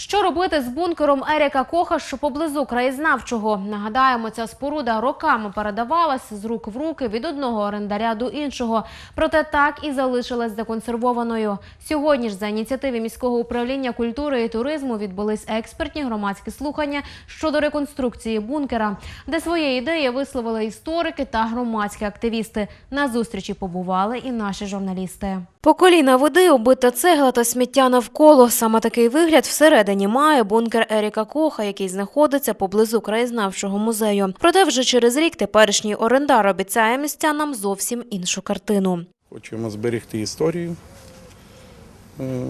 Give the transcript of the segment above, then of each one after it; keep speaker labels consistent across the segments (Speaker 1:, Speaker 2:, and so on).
Speaker 1: Що робити з бункером Еріка Коха, що поблизу краєзнавчого? Нагадаємо, ця споруда роками передавалась з рук в руки від одного орендаря до іншого. Проте так і залишилась законсервованою. Сьогодні ж за ініціативи міського управління культури і туризму відбулись експертні громадські слухання щодо реконструкції бункера, де свої ідеї висловили історики та громадські активісти. На зустрічі побували і наші журналісти. По коліна води, обита цегла та сміття навколо. Саме такий вигляд всередині має бункер Еріка Коха, який знаходиться поблизу краєзнавчого музею. Проте вже через рік теперішній орендар обіцяє містянам зовсім іншу картину.
Speaker 2: Хочемо зберегти історію, е,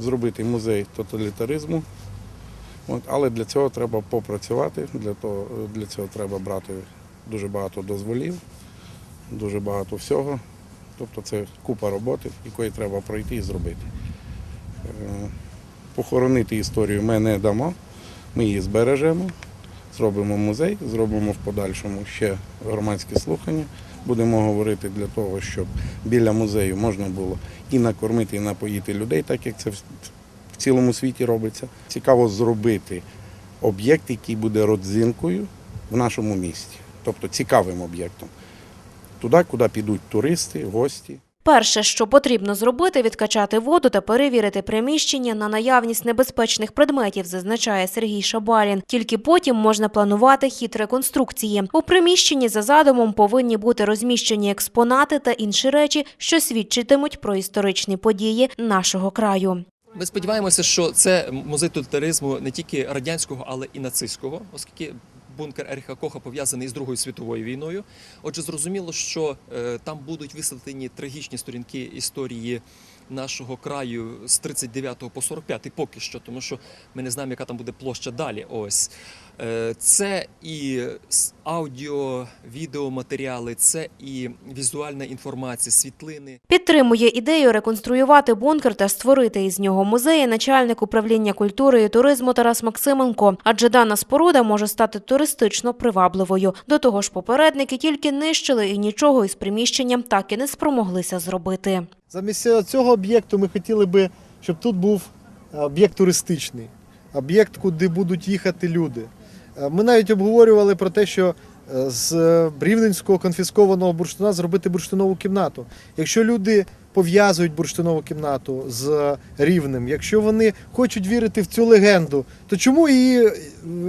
Speaker 2: зробити музей тоталітаризму. Але для цього треба попрацювати, для, цього треба брати дуже багато дозволів, дуже багато всього. Тобто це купа роботи, якої треба пройти і зробити. Е, Похоронити історію ми не дамо, ми її збережемо, зробимо музей, зробимо в подальшому ще громадські слухання. Будемо говорити для того, щоб біля музею можна було і накормити, і напоїти людей, так як це в в цілому світі робиться. Цікаво зробити об'єкт, який буде родзинкою в нашому місті, тобто цікавим об'єктом. Туди, куди підуть туристи, гості.
Speaker 1: Перше, що потрібно зробити, відкачати воду та перевірити приміщення на наявність небезпечних предметів, зазначає Сергій Шабалін. Тільки потім можна планувати хід реконструкції. У приміщенні за задумом повинні бути розміщені експонати та інші речі, що свідчитимуть про історичні події нашого краю.
Speaker 3: Ми сподіваємося, що це музей тоталітаризму не тільки радянського, але і нацистського, оскільки бункер Еріха Коха пов'язаний з Другою світовою війною. Отже, зрозуміло, що е, там будуть висвітлені трагічні сторінки історії нашого краю з 39 по 45 поки що, тому що ми не знаємо, яка там буде площа далі. Ось це і аудіо, відеоматеріали, це і візуальна інформація, світлини.
Speaker 1: Підтримує ідею реконструювати бункер та створити із нього музеї начальник управління культури і туризму Тарас Максименко. Адже дана споруда може стати туристично привабливою. До того ж, попередники тільки нищили і нічого із приміщенням так і не спромоглися зробити.
Speaker 4: Замість цього об'єкту ми хотіли би, щоб тут був е, об'єкт туристичний, об'єкт, куди будуть їхати люди. Е, Ми навіть обговорювали про те, що е, з рівненського конфіскованого бурштина зробити бурштинову кімнату. Якщо люди пов'язують бурштинову кімнату з рівнем, якщо вони хочуть вірити в цю легенду, то чому е,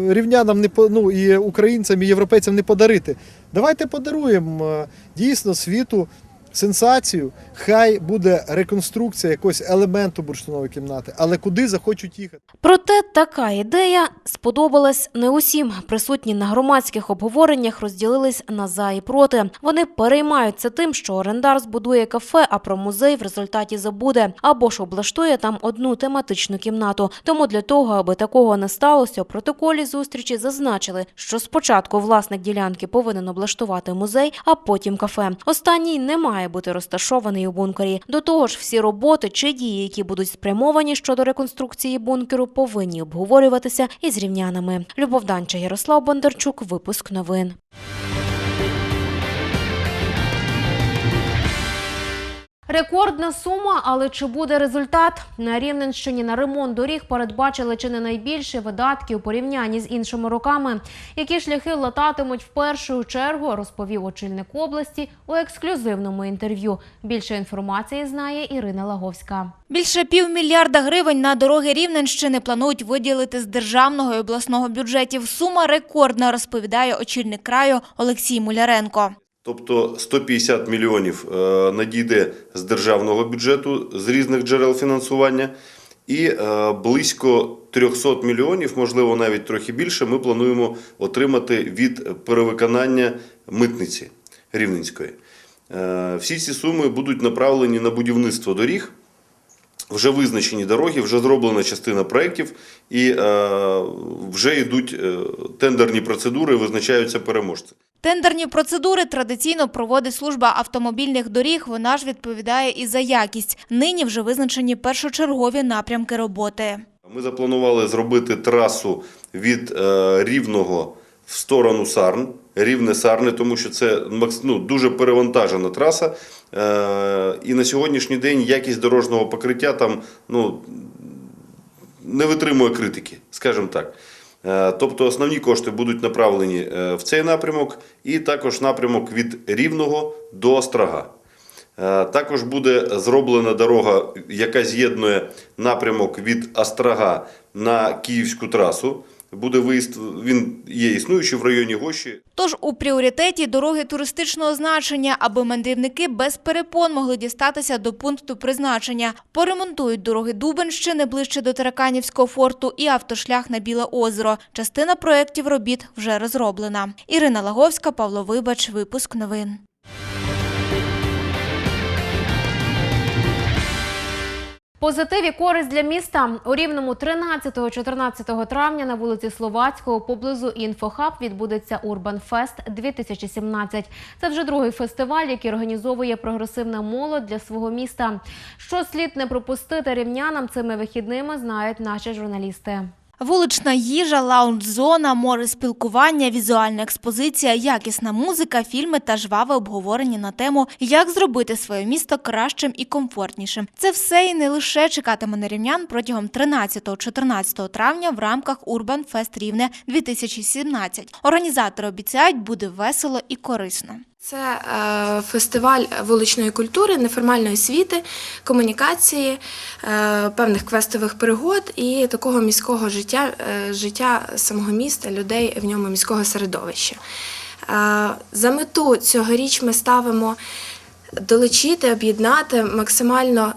Speaker 4: рівнянам не ну, і українцям, і європейцям не подарити? Давайте подаруємо е, дійсно світу сенсацію. Хай буде реконструкція якогось елементу бурштинової кімнати, але куди захочуть їхати?
Speaker 1: Проте така ідея сподобалась не усім. Присутні на громадських обговореннях розділились на за і проти. Вони переймаються тим, що орендар збудує кафе, а про музей в результаті забуде або ж облаштує там одну тематичну кімнату. Тому для того, аби такого не сталося, у протоколі зустрічі зазначили, що спочатку власник ділянки повинен облаштувати музей, а потім кафе. Останній не має бути розташований у бункері. До того ж, всі роботи чи дії, які будуть спрямовані щодо реконструкції бункеру, повинні обговорюватися із рівнянами. Любов Данча, Ярослав Бондарчук. Випуск новин. Рекордна сума, але чи буде результат? На Рівненщині на ремонт доріг передбачили чи не найбільше видатки у порівнянні з іншими роками. Які шляхи лататимуть в першу чергу, розповів очільник області у ексклюзивному інтерв'ю. Більше інформації знає Ірина Лаговська.
Speaker 5: Більше півмільярда гривень на дороги Рівненщини планують виділити з державного і обласного бюджетів. Сума рекордна, розповідає очільник краю Олексій Муляренко.
Speaker 6: Тобто 150 мільйонів е, надійде з державного бюджету з різних джерел фінансування, і е, близько 300 мільйонів, можливо, навіть трохи більше, ми плануємо отримати від перевиконання митниці Рівненської. Е, Всі ці суми будуть направлені на будівництво доріг. Вже визначені дороги, вже зроблена частина проєктів, і вже йдуть тендерні процедури, визначаються переможці.
Speaker 5: Тендерні процедури традиційно проводить служба автомобільних доріг. Вона ж відповідає і за якість. Нині вже визначені першочергові напрямки роботи.
Speaker 6: Ми запланували зробити трасу від е, Рівного в сторону Сарн, Рівне Сарни, тому що це ну, дуже перевантажена траса. Е, і на сьогоднішній день якість дорожнього покриття там ну, не витримує критики, скажімо так. Е, Тобто основні кошти будуть направлені е, в цей напрямок, і також напрямок від Рівного до Острога. Е, Також буде зроблена дорога, яка з'єднує напрямок від Острога на Київську трасу. Буде виїзд, він є існуючий в районі Гощі.
Speaker 5: Тож у пріоритеті дороги туристичного значення, аби мандрівники без перепон могли дістатися до пункту призначення. Поремонтують дороги Дубенщини ближче до Тараканівського форту і автошлях на Біле озеро. Частина проєктів робіт вже розроблена. Ірина Лаговська, Павло Вибач, випуск новин.
Speaker 1: Позитив і користь для міста у рівному 13-14 травня на вулиці Словацького поблизу інфохаб відбудеться Урбан Фест 2017. Це вже другий фестиваль, який організовує прогресивна молодь для свого міста. Що слід не пропустити рівнянам цими вихідними, знають наші журналісти.
Speaker 5: Вулична їжа, лаунж-зона, море спілкування, візуальна експозиція, якісна музика, фільми та жваве обговорення на тему, як зробити своє місто кращим і комфортнішим. Це все і не лише чекатиме на рівнян протягом 13-14 травня в рамках Urban Fest Рівне 2017. Організатори обіцяють, буде весело і корисно.
Speaker 7: Це е, фестиваль вуличної культури, неформальної освіти, комунікації, е, певних квестових пригод і такого міського життя, е, життя самого міста, людей в ньому міського середовища. За мету цьогоріч ми ставимо долучити, об'єднати максимально.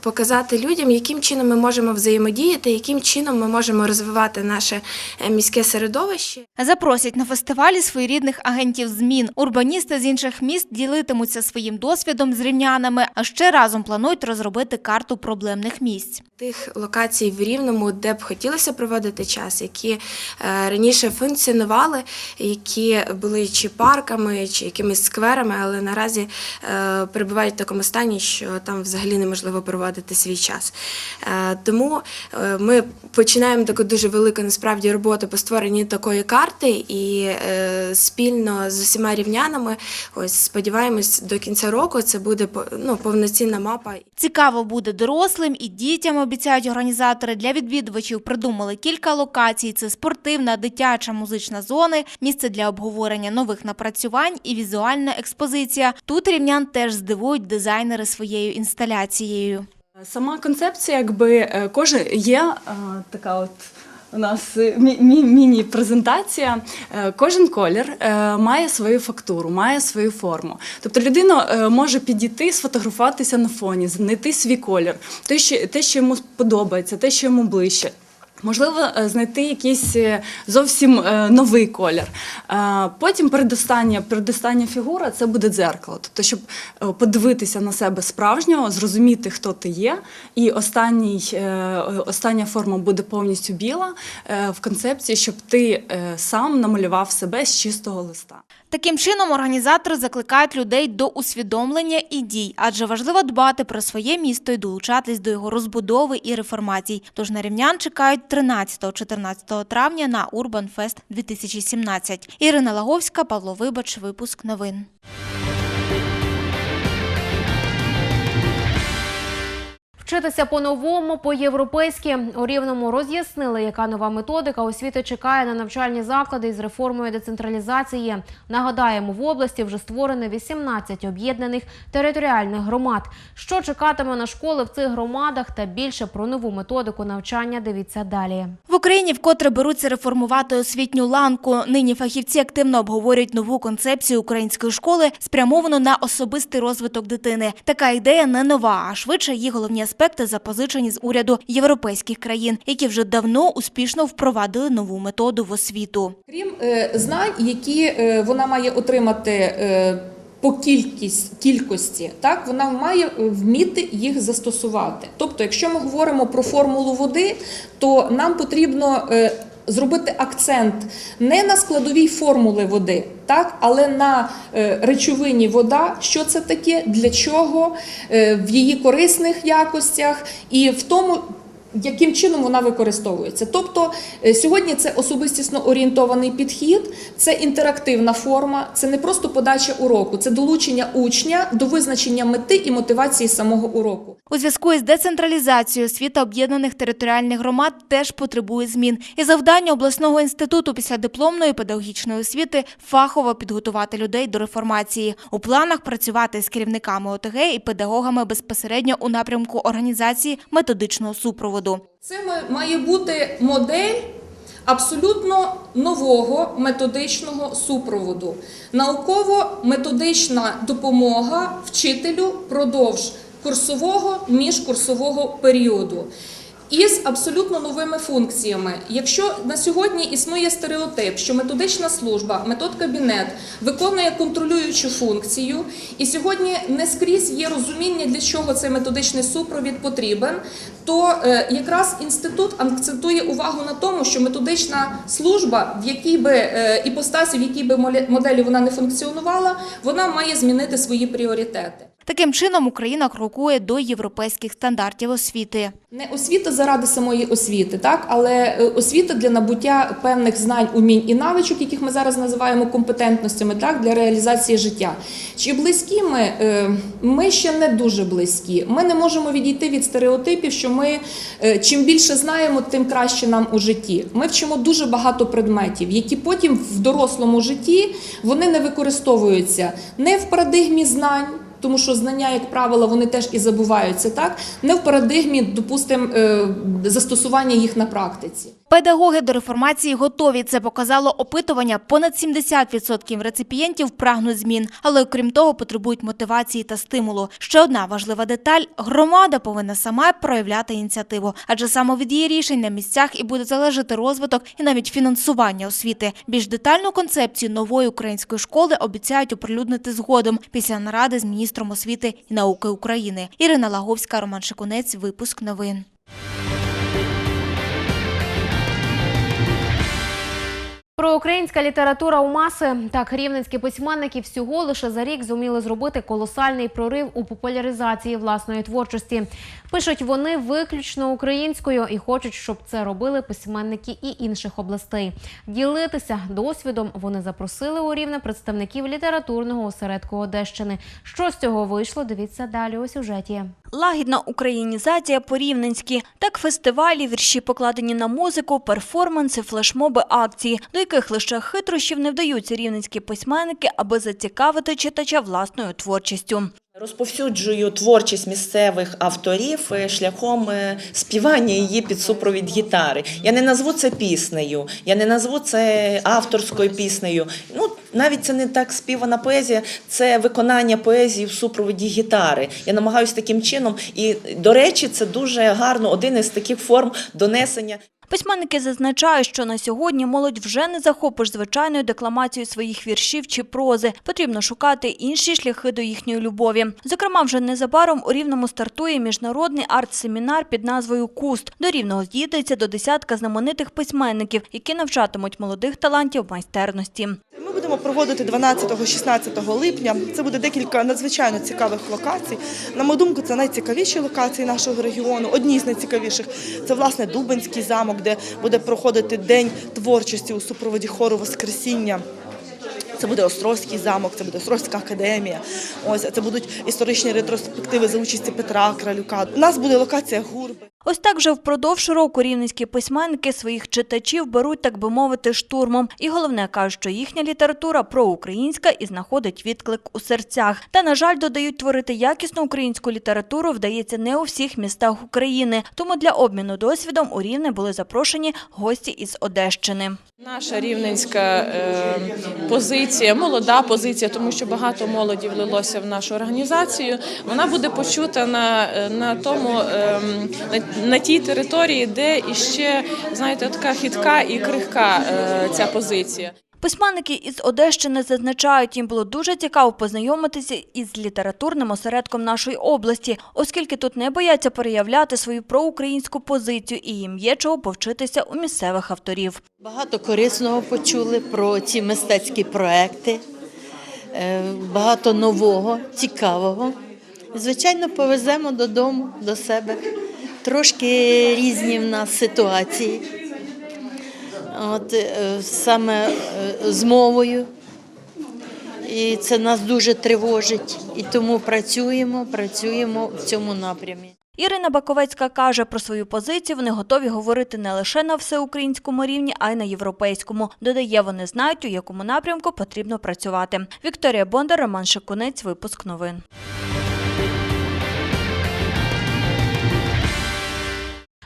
Speaker 7: Показати людям, яким чином ми можемо взаємодіяти, яким чином ми можемо розвивати наше е, міське середовище.
Speaker 5: Запросять на фестивалі своєрідних агентів змін. Урбаністи з інших міст ділитимуться своїм досвідом з рівнянами, а ще разом планують розробити карту проблемних місць.
Speaker 7: Тих локацій в Рівному, де б хотілося проводити час, які е, раніше функціонували, які були чи парками, чи якимись скверами, але наразі е, перебувають в такому стані, що там взагалі неможливо проводити свій час. Е, Тому е, ми починаємо таку дуже велику насправді роботу по створенні такої карти, і е, спільно з усіма рівнянами, ось сподіваємось, до кінця року це буде ну, повноцінна мапа.
Speaker 5: Цікаво буде дорослим і дітям, обіцяють організатори. Для відвідувачів придумали кілька локацій: це спортивна, дитяча, музична зони, місце для обговорення нових напрацювань і візуальна експозиція. Тут рівнян теж здивують дизайнери своєю інсталяцією.
Speaker 8: Сама концепція, якби е, кожен є е, така от. У нас е, мі- мі- міні-презентація. Кожен колір має свою фактуру, має свою форму. Тобто людина може підійти, сфотографуватися на фоні, знайти свій колір, те, що йому подобається, те, що йому ближче. Можливо, е, знайти якийсь е, зовсім е, новий колір. Потім передостання, передостання фігура це буде дзеркало. Тобто, щоб подивитися на себе справжнього, зрозуміти, хто ти є. І останній, остання форма буде повністю біла в концепції, щоб ти сам намалював себе з чистого листа.
Speaker 5: Таким чином, організатори закликають людей до усвідомлення і дій, адже важливо дбати про своє місто і долучатись до його розбудови і реформацій. Тож на рівнян чекають 13-14 травня на Fest 2017. Ірина Лаговська, Павло Вибач, випуск новин.
Speaker 1: Вчитися по-новому, по-європейськи. У Рівному роз'яснили, яка нова методика освіти чекає на навчальні заклади із реформою децентралізації. Нагадаємо, в області вже створено 18 об'єднаних територіальних громад. Що чекатиме на школи в цих громадах та більше про нову методику навчання дивіться далі.
Speaker 5: В Україні вкотре беруться реформувати освітню ланку. Нині фахівці активно обговорюють нову концепцію української школи, спрямовану на особистий розвиток дитини. Така ідея не нова, а швидше її головні аспекти запозичені з уряду європейських країн, які вже давно успішно впровадили нову методу в освіту.
Speaker 9: Крім е, знань, які е, вона має отримати е, по кількість, кількості, так вона має вміти їх застосувати. Тобто, якщо ми говоримо про формулу води, то нам потрібно зробити акцент не на складовій формули води, так, але на е, речовині вода, що це таке, для чого, е, в її корисних якостях і в тому. Яким чином вона використовується. Тобто е, сьогодні це особистісно орієнтований підхід, це інтерактивна форма, це не просто подача уроку, це долучення учня до визначення мети і мотивації самого уроку.
Speaker 5: У зв'язку із децентралізацією освіта об'єднаних територіальних громад теж потребує змін. І завдання обласного інституту після дипломної педагогічної освіти фахово підготувати людей до реформації. У планах працювати з керівниками ОТГ і педагогами безпосередньо у напрямку організації методичного супроводу.
Speaker 9: Це має бути модель абсолютно нового методичного супроводу. Науково-методична допомога вчителю впродовж курсового міжкурсового періоду. Із абсолютно новими функціями. Якщо на сьогодні існує стереотип, що методична служба, метод-кабінет виконує контролюючу функцію, і сьогодні не скрізь є розуміння, для чого цей методичний супровід потрібен, то е, якраз інститут акцентує увагу на тому, що методична служба, в якій би е, іпостасі, в якій би моделі вона не функціонувала, вона має змінити свої пріоритети.
Speaker 5: Таким чином Україна крокує до європейських стандартів освіти.
Speaker 9: Не освіта заради самої освіти, так але е, освіта для набуття певних знань, умінь і навичок, яких ми зараз називаємо компетентностями, так для реалізації життя. Чи близькі ми? Е, Ми ще не дуже близькі. Ми не можемо відійти від стереотипів, що ми е, чим більше знаємо, тим краще нам у житті. Ми вчимо дуже багато предметів, які потім в дорослому житті вони не використовуються не в парадигмі знань. Тому що знання, як правило, вони теж і забуваються, так не в парадигмі, допустимо, е, застосування їх на практиці.
Speaker 5: Педагоги до реформації готові. Це показало опитування. Понад 70% реципієнтів прагнуть змін, але окрім того потребують мотивації та стимулу. Ще одна важлива деталь: громада повинна сама проявляти ініціативу, адже саме від її рішень на місцях і буде залежати розвиток і навіть фінансування освіти. Більш детальну концепцію нової української школи обіцяють оприлюднити згодом після наради з міністром освіти і науки України. Ірина Лаговська, Роман Шикунець. Випуск новин.
Speaker 1: Проукраїнська література у маси так рівненські письменники всього лише за рік зуміли зробити колосальний прорив у популяризації власної творчості. Пишуть вони виключно українською і хочуть, щоб це робили письменники і інших областей. Ділитися досвідом вони запросили у рівне представників літературного осередку Одещини. Що з цього вийшло? Дивіться далі у сюжеті.
Speaker 10: Лагідна українізація по-рівненськи. Так фестивалі, вірші покладені на музику, перформанси, флешмоби, акції, до яких лише хитрощів не вдаються рівненські письменники, аби зацікавити читача власною творчістю.
Speaker 11: Розповсюджую творчість місцевих авторів е, шляхом е, співання її під супровід гітари. Я не назву це піснею, я не назву це авторською піснею. Ну навіть це не так співана поезія, це виконання поезії в супроводі гітари. Я намагаюся таким чином, і до речі, це дуже гарно. Один із таких форм донесення.
Speaker 10: Письменники зазначають, що на сьогодні молодь вже не захопиш звичайною декламацією своїх віршів чи прози. Потрібно шукати інші шляхи до їхньої любові. Зокрема, вже незабаром у Рівному стартує міжнародний арт-семінар під назвою «Куст». До Рівного з'їдеться до десятка знаменитих письменників, які навчатимуть молодих талантів майстерності.
Speaker 12: Будемо проводити 12-16 липня. Це буде декілька надзвичайно цікавих локацій. На мою думку, це найцікавіші локації нашого регіону. Одні з найцікавіших це власне Дубинський замок, де буде проходити день творчості у супроводі хору Воскресіння. Це буде Острозький замок, це буде Острозька академія. Ось це будуть історичні ретроспективи за участі Петра Кралюка. У нас буде локація гурби.
Speaker 10: Ось так вже впродовж року рівненські письменники своїх читачів беруть, так би мовити, штурмом. І головне кажуть, що їхня література проукраїнська і знаходить відклик у серцях. Та, на жаль, додають творити якісну українську літературу вдається не у всіх містах України. Тому для обміну досвідом у Рівне були запрошені гості із Одещини.
Speaker 13: Наша рівненська е, позиція, молода позиція, тому що багато молоді влилося в нашу організацію. Вона буде почута на, на тому е, на, на тій території, де іще знаєте, така хитка і крихка е, ця позиція.
Speaker 10: Письменники із Одещини зазначають, їм було дуже цікаво познайомитися із літературним осередком нашої області, оскільки тут не бояться переявляти свою проукраїнську позицію і їм є чого повчитися у місцевих авторів.
Speaker 14: Багато корисного почули про ці мистецькі проекти, е, багато нового, цікавого. Звичайно, повеземо додому, до себе Трошки різні в нас ситуації. От, е, саме е, з мовою. І це нас дуже тривожить. І тому працюємо, працюємо в цьому напрямі.
Speaker 10: Ірина Баковецька каже, про свою позицію вони готові говорити не лише на всеукраїнському рівні, а й на європейському. Додає, вони знають, у якому напрямку потрібно працювати. Вікторія Бондар, Роман Шикунець, випуск новин.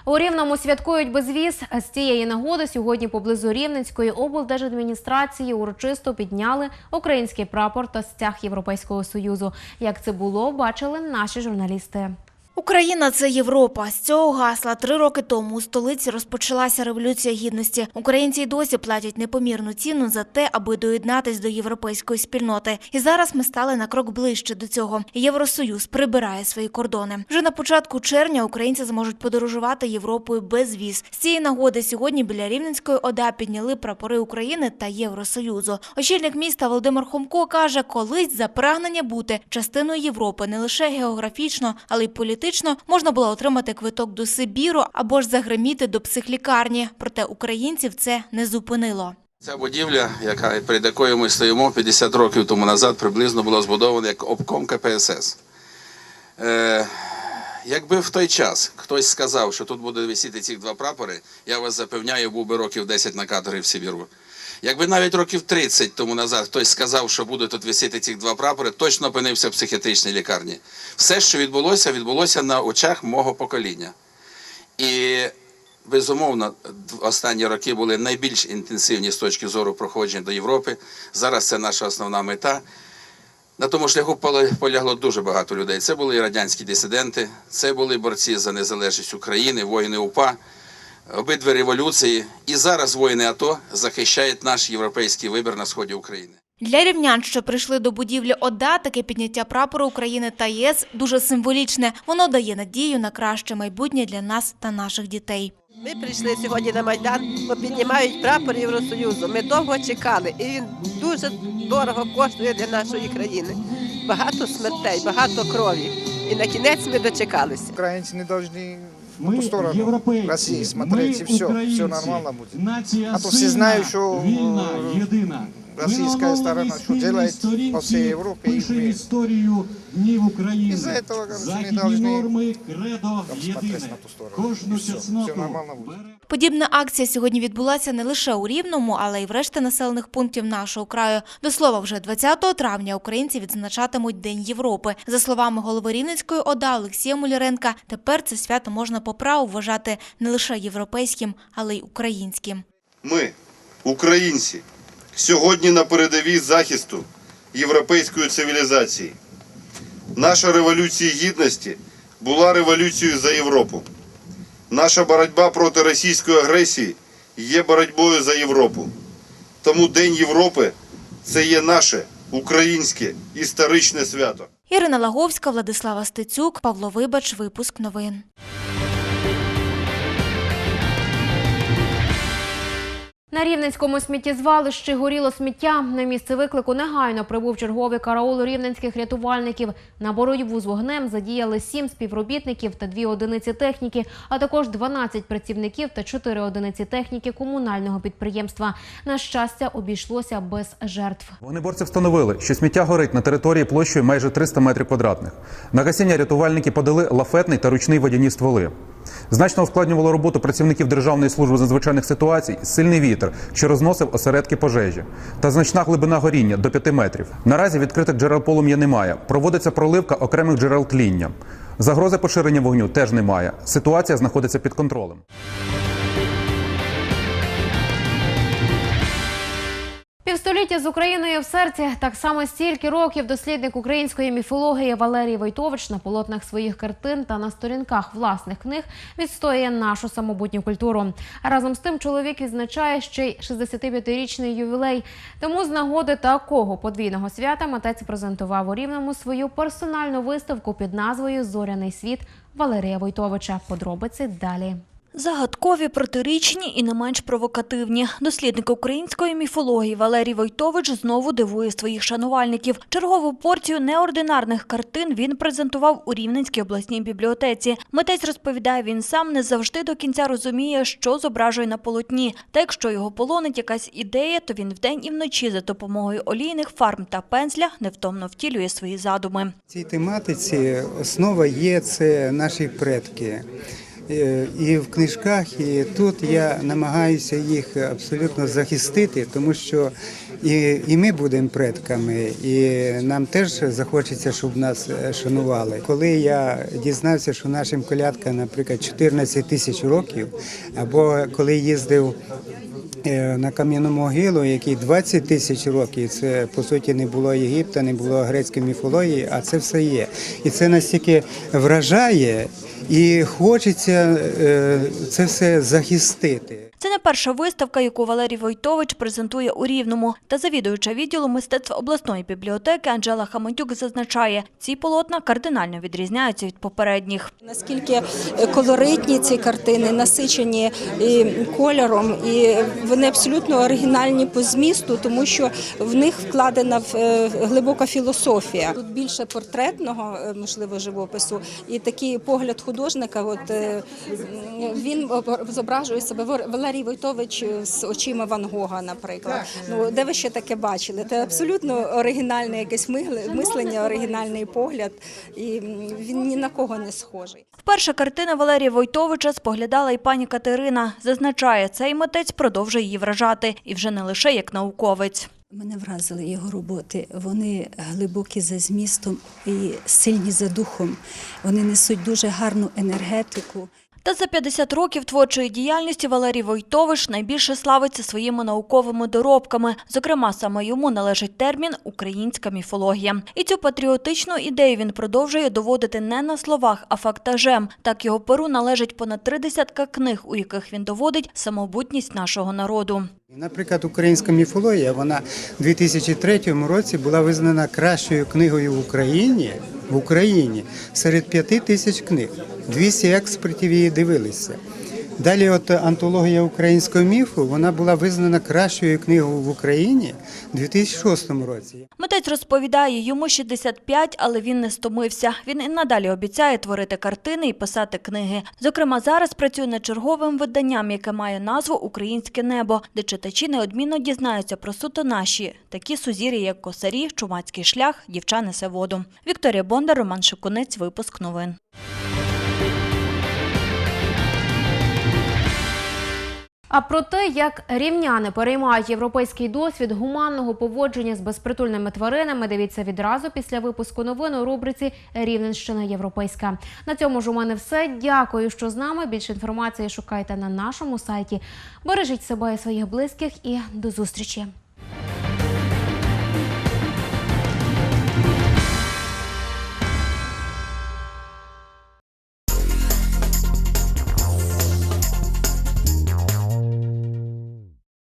Speaker 1: У Рівному святкують безвіз. З цієї нагоди сьогодні поблизу Рівненської облдержадміністрації урочисто підняли український прапор та стяг Європейського союзу. Як це було, бачили наші журналісти.
Speaker 5: Україна це Європа. З цього гасла три роки тому у столиці розпочалася революція гідності. Українці й досі платять непомірну ціну за те, аби доєднатись до європейської спільноти. І зараз ми стали на крок ближче до цього. Євросоюз прибирає свої кордони. Вже на початку червня українці зможуть подорожувати Європою без віз. З цієї нагоди сьогодні біля Рівненської ОДА підняли прапори України та Євросоюзу. Очільник міста Володимир Хомко каже, колись за прагнення бути частиною Європи не лише географічно, але й політично можна було отримати квиток до Сибіру або ж загриміти до психлікарні. Проте українців це не зупинило.
Speaker 15: Ця будівля, яка перед якою ми стоїмо 50 років тому назад, приблизно була збудована як обком КПСС. Е, якби в той час хтось сказав, що тут буде висіти ці два прапори, я вас запевняю, був би років 10 на каторі в Сибіру. Якби навіть років 30 тому назад хтось сказав, що буде тут висіти ці два прапори, точно опинився в психіатричній лікарні. Все, що відбулося, відбулося на очах мого покоління. І безумовно, останні роки були найбільш інтенсивні з точки зору проходження до Європи. Зараз це наша основна мета. На тому шляху полягло дуже багато людей. Це були і радянські дисиденти, це були борці за незалежність України, воїни УПА, обидві революції. І зараз воїни АТО захищають наш європейський вибір на сході України.
Speaker 5: Для рівнян, що прийшли до будівлі ОДА, таке підняття прапору України та ЄС дуже символічне. Воно дає надію на краще майбутнє для нас та наших дітей.
Speaker 16: Ми прийшли сьогодні на Майдан, бо піднімають прапор Євросоюзу. Ми довго чекали, і він дуже дорого коштує для нашої країни. Багато смертей, багато крові. І на кінець ми дочекалися.
Speaker 17: Украинцы не должны в ту сторону России смотреть, и все, все нормально будет. А то все знают, что э, российская сторона что делает по всей Европе и в мире. Из-за этого, короче, мы должны там, смотреть на ту сторону. И все, все нормально будет.
Speaker 5: Подібна акція сьогодні відбулася не лише у Рівному, але й в решті населених пунктів нашого краю. До слова, вже 20 травня українці відзначатимуть День Європи. За словами голови Рівненської ОДА Олексія Муляренка, тепер це свято можна по праву вважати не лише європейським, але й українським.
Speaker 6: Ми, українці, сьогодні на передовій захисту європейської цивілізації. Наша революція гідності була революцією за Європу. Наша боротьба проти російської агресії є боротьбою за Європу. Тому День Європи це є наше українське історичне свято.
Speaker 5: Ірина Лаговська, Владислава Стецюк, Павло Вибач, випуск новин.
Speaker 1: На Рівненському сміттєзвалищі горіло сміття. На місце виклику негайно прибув черговий караул рівненських рятувальників. На боротьбу з вогнем задіяли сім співробітників та дві одиниці техніки, а також 12 працівників та чотири одиниці техніки комунального підприємства. На щастя, обійшлося без жертв.
Speaker 18: Вогнеборці встановили, що сміття горить на території площею майже 300 метрів квадратних. На гасіння рятувальники подали лафетний та ручний водяні стволи. Значно ускладнювало роботу працівників Державної служби з надзвичайних ситуацій сильний вітер, що розносив осередки пожежі, та значна глибина горіння до 5 метрів. Наразі відкритих джерел полум'я немає. Проводиться проливка окремих джерел тління. Загрози поширення вогню теж немає. Ситуація знаходиться під контролем.
Speaker 1: Півстоліття з Україною в серці так само стільки років дослідник української міфології Валерій Войтович на полотнах своїх картин та на сторінках власних книг відстоює нашу самобутню культуру. Разом з тим чоловік відзначає ще й 65-річний ювілей. Тому з нагоди такого подвійного свята митець презентував у рівному свою персональну виставку під назвою Зоряний світ Валерія Войтовича. Подробиці далі.
Speaker 10: Загадкові, протирічні і не менш провокативні. Дослідник української міфології Валерій Войтович знову дивує своїх шанувальників. Чергову порцію неординарних картин він презентував у Рівненській обласній бібліотеці. Митець розповідає, він сам не завжди до кінця розуміє, що зображує на полотні. Та якщо його полонить якась ідея, то він вдень і вночі за допомогою олійних фарб та пензля невтомно втілює свої задуми.
Speaker 19: Цій тематиці основа є це наші предки. Е, І в книжках, і тут я намагаюся їх абсолютно захистити, тому що і, і ми будемо предками, і нам теж захочеться, щоб нас е, шанували. Коли я дізнався, що нашим колядкам, наприклад, 14 тисяч років, або коли їздив е, на кам'яну могилу, який 20 тисяч років. Це по суті не було Єгипта, не було грецької міфології, а це все є. І це настільки вражає, і хочеться е, це все захистити.
Speaker 10: Це не перша виставка, яку Валерій Войтович презентує у Рівному. Та завідуюча відділу мистецтва обласної бібліотеки Анжела Хамандюк зазначає, ці полотна кардинально відрізняються від попередніх.
Speaker 20: Наскільки колоритні ці картини, насичені і кольором, і вони абсолютно оригінальні по змісту, тому що в них вкладена в- е, глибока філософія. Тут більше портретного, е, можливо, живопису, і такий погляд художника. От е, він об- зображує себе Вор- Валерій Войтович з очима Ван Гога, наприклад. Ну де ви ще таке бачили? Це абсолютно оригінальне якесь мислення, оригінальний погляд, і він ні на кого не схожий.
Speaker 10: Вперше картина Валерія Войтовича споглядала і пані Катерина. Зазначає, цей митець продовжує її вражати. І вже не лише як науковець.
Speaker 21: Мене вразили його роботи. Вони глибокі за змістом і сильні за духом. Вони несуть дуже гарну енергетику.
Speaker 10: Та за 50 років творчої діяльності Валерій Войтович найбільше славиться своїми науковими доробками. Зокрема, саме йому належить термін «українська міфологія». І цю патріотичну ідею він продовжує доводити не на словах, а фактажем. Так його перу належить понад три десятка книг, у яких він доводить самобутність нашого народу.
Speaker 19: Наприклад, українська міфологія, вона у 2003 році була визнана кращою книгою в Україні в Україні серед п'яти тисяч книг. 200 експертів її дивилися. Далі, от антологія українського міфу, вона була визнана кращою книгою в Україні у 2006 році.
Speaker 10: Митець розповідає, йому 65, але він не стомився. Він і надалі обіцяє творити картини і писати книги. Зокрема, зараз працює над черговим виданням, яке має назву Українське небо, де читачі неодмінно дізнаються про суто наші такі сузір'я, як косарі, чумацький шлях, дівча несе воду. Вікторія Бондар, Роман Шикунець, випуск новин.
Speaker 1: А про те, як рівняни переймають європейський досвід гуманного поводження з безпритульними тваринами, дивіться відразу після випуску новин у рубриці Рівненщина Європейська. На цьому ж у мене все. Дякую, що з нами. Більше інформації шукайте на нашому сайті. Бережіть себе і своїх близьких і до зустрічі.